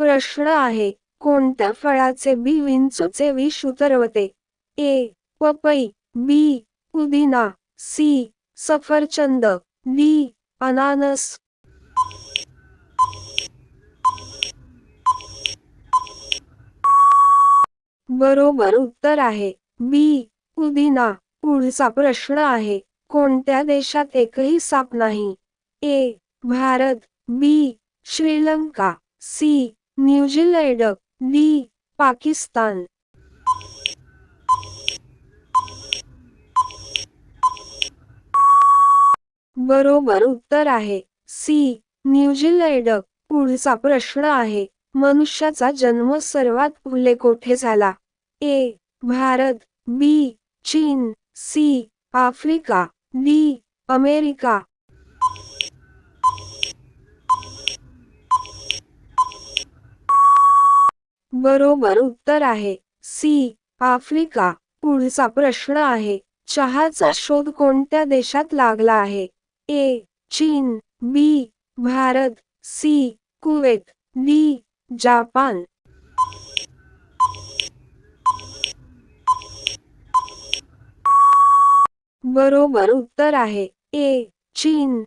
प्रश्न आहे कोणत्या फळाचे बी विंचूचे विष उतरवते? ए पपई बी पुदिना सी सफरचंद डी अनानस. बरोबर उत्तर आहे बी पुदिना. पुढचा प्रश्न आहे कोणत्या देशात एकही साप नाही? A Bharat B Sri Lanka C New Zealand D Pakistan. बरोबर उत्तर आहे. C New Zealand. पुढचा प्रश्न आहे. मनुष्याचा जन्म सर्वात पुले कोठे झाला? ए भारत बी चीन सी आफ्रिका डी अमेरिका. बरोबर उत्तर आहे. सी. आफ्रिका. पुढचा प्रश्न आहे. चहाचा शोध कोणत्या देशात लागला आहे? ए. चीन. B. Bharat. C. Kuwait. D. Japan. बरोबर उत्तर आहे. ए. चीन.